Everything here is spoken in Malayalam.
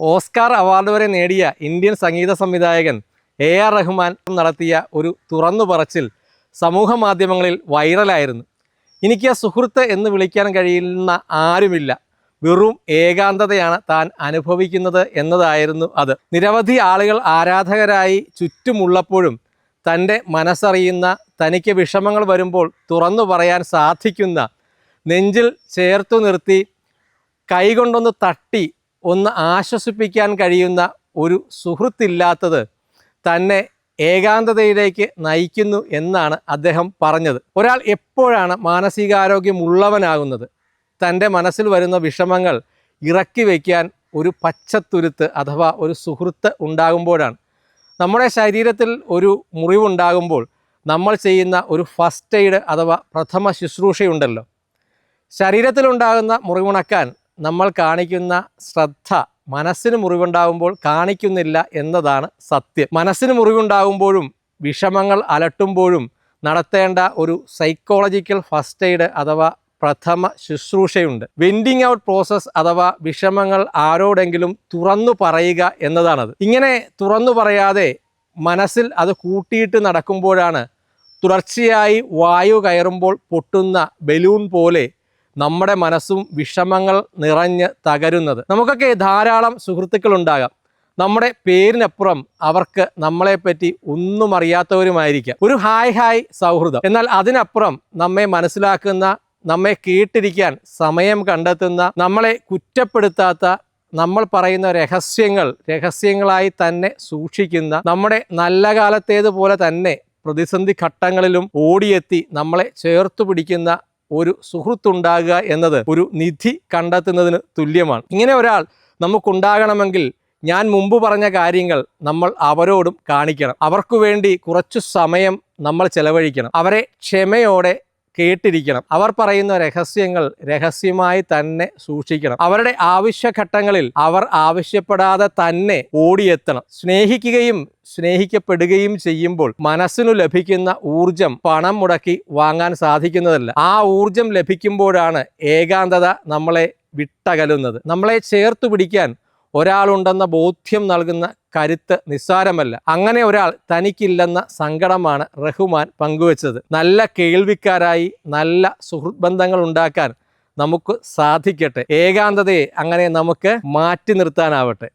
ഓസ്കാർ അവാർഡ് വരെ നേടിയ ഇന്ത്യൻ സംഗീത സംവിധായകൻ എ ആർ റഹ്മാൻ നടത്തിയ ഒരു തുറന്നു പറച്ചിൽ സമൂഹ മാധ്യമങ്ങളിൽ വൈറലായിരുന്നു. എനിക്ക് ആ സുഹൃത്ത് എന്ന് വിളിക്കാൻ കഴിയുന്ന ആരുമില്ല. വെറും ഏകാന്തതയാണ് താൻ അനുഭവിക്കുന്നത് എന്നതായിരുന്നു അത്. നിരവധി ആളുകൾ ആരാധകരായി ചുറ്റുമുള്ളപ്പോഴും തന്റെ മനസ്സറിയുന്ന തനിക്ക് വിഷമങ്ങൾ വരുമ്പോൾ തുറന്നു പറയാൻ സാധിക്കുന്ന നെഞ്ചിൽ ചേർത്തു നിർത്തി കൈകൊണ്ടൊന്ന് തട്ടി ഒന്ന് ആശ്വസിപ്പിക്കാൻ കഴിയുന്ന ഒരു സുഹൃത്തില്ലാത്തത് തന്നെ ഏകാന്തതയിലേക്ക് നയിക്കുന്നു എന്നാണ് അദ്ദേഹം പറഞ്ഞത്. ഒരാൾ എപ്പോഴാണ് മാനസികാരോഗ്യമുള്ളവനാകുന്നത്? തന്റെ മനസ്സിൽ വരുന്ന വിഷമങ്ങൾ ഇറക്കി വയ്ക്കാൻ ഒരു പച്ചത്തുരുത്ത് അഥവാ ഒരു സുഹൃത്ത് ഉണ്ടാകുമ്പോഴാണ്. നമ്മുടെ ശരീരത്തിൽ ഒരു മുറിവുണ്ടാകുമ്പോൾ നമ്മൾ ചെയ്യുന്ന ഒരു ഫസ്റ്റ് എയ്ഡ് അഥവാ പ്രഥമ ശുശ്രൂഷയുണ്ടല്ലോ. ശരീരത്തിലുണ്ടാകുന്ന മുറിവുണക്കാൻ നമ്മൾ കാണിക്കുന്ന ശ്രദ്ധ മനസ്സിന് മുറിവുണ്ടാകുമ്പോൾ കാണിക്കുന്നില്ല എന്നതാണ് സത്യം. മനസ്സിന് മുറിവുണ്ടാകുമ്പോഴും വിഷമങ്ങൾ അലട്ടുമ്പോഴും നടത്തേണ്ട ഒരു സൈക്കോളജിക്കൽ ഫസ്റ്റ് എയ്ഡ് അഥവാ പ്രഥമ ശുശ്രൂഷയുണ്ട്. വെൻഡിങ് ഔട്ട് പ്രോസസ്സ് അഥവാ വിഷമങ്ങൾ ആരോടെങ്കിലും തുറന്നു പറയുക എന്നതാണത്. ഇങ്ങനെ തുറന്നു പറയാതെ മനസ്സിൽ അത് കൂട്ടിയിട്ട് നടക്കുമ്പോഴാണ് തുടർച്ചയായി വായു കയറുമ്പോൾ പൊട്ടുന്ന ബലൂൺ പോലെ നമ്മുടെ മനസ്സും വിഷമങ്ങൾ നിറഞ്ഞ് തകരുന്നത്. നമുക്കൊക്കെ ധാരാളം സുഹൃത്തുക്കളുണ്ടാകാം. നമ്മുടെ പേരിനപ്പുറം അവർക്ക് നമ്മളെപ്പറ്റി ഒന്നും അറിയാത്തവരുമായിരിക്കാം. ഒരു ഹായ് ഹായ് സൗഹൃദം. എന്നാൽ അതിനപ്പുറം നമ്മെ മനസ്സിലാക്കുന്ന നമ്മെ കേട്ടിരിക്കാൻ സമയം കണ്ടെത്തുന്ന നമ്മളെ കുറ്റപ്പെടുത്താത്ത നമ്മൾ പറയുന്ന രഹസ്യങ്ങൾ രഹസ്യങ്ങളായി തന്നെ സൂക്ഷിക്കുന്ന നമ്മുടെ നല്ല കാലത്തേതുപോലെ തന്നെ പ്രതിസന്ധി ഘട്ടങ്ങളിലും ഓടിയെത്തി നമ്മളെ ചേർത്തു പിടിക്കുന്ന ഒരു സുഹൃത്തുണ്ടാകുക എന്നത് ഒരു നിധി കണ്ടെത്തുന്നതിന് തുല്യമാണ്. ഇങ്ങനെ ഒരാൾ നമുക്കുണ്ടാകണമെങ്കിൽ ഞാൻ മുമ്പ് പറഞ്ഞ കാര്യങ്ങൾ നമ്മൾ അവരോടും കാണിക്കണം. അവർക്കു വേണ്ടി കുറച്ചു സമയം നമ്മൾ ചെലവഴിക്കണം. അവരെ ക്ഷമയോടെ കേട്ടിരിക്കണം. അവർ പറയുന്ന രഹസ്യങ്ങൾ രഹസ്യമായി തന്നെ സൂക്ഷിക്കണം. അവരുടെ ആവശ്യഘട്ടങ്ങളിൽ അവർ ആവശ്യപ്പെടാതെ തന്നെ ഓടിയെത്തണം. സ്നേഹിക്കുകയും സ്നേഹിക്കപ്പെടുകയും ചെയ്യുമ്പോൾ മനസ്സിനു ലഭിക്കുന്ന ഊർജം പണം മുടക്കി വാങ്ങാൻ സാധിക്കുന്നതല്ല. ആ ഊർജം ലഭിക്കുമ്പോഴാണ് ഏകാന്തത നമ്മളെ വിട്ടകലുന്നത്. നമ്മളെ ചേർത്ത് പിടിക്കാൻ ഒരാളുണ്ടെന്ന ബോധ്യം നൽകുന്ന കരുത്ത് നിസ്സാരമല്ല. അങ്ങനെ ഒരാൾ തനിക്കില്ലെന്ന സങ്കടമാണ് റഹ്മാൻ പങ്കുവച്ചത്. നല്ല കേൾവിക്കാരായി നല്ല സുഹൃത് ബന്ധങ്ങൾ ഉണ്ടാക്കാൻ നമുക്ക് സാധിക്കട്ടെ. ഏകാന്തതയെ അങ്ങനെ നമുക്ക് മാറ്റി നിർത്താനാവട്ടെ.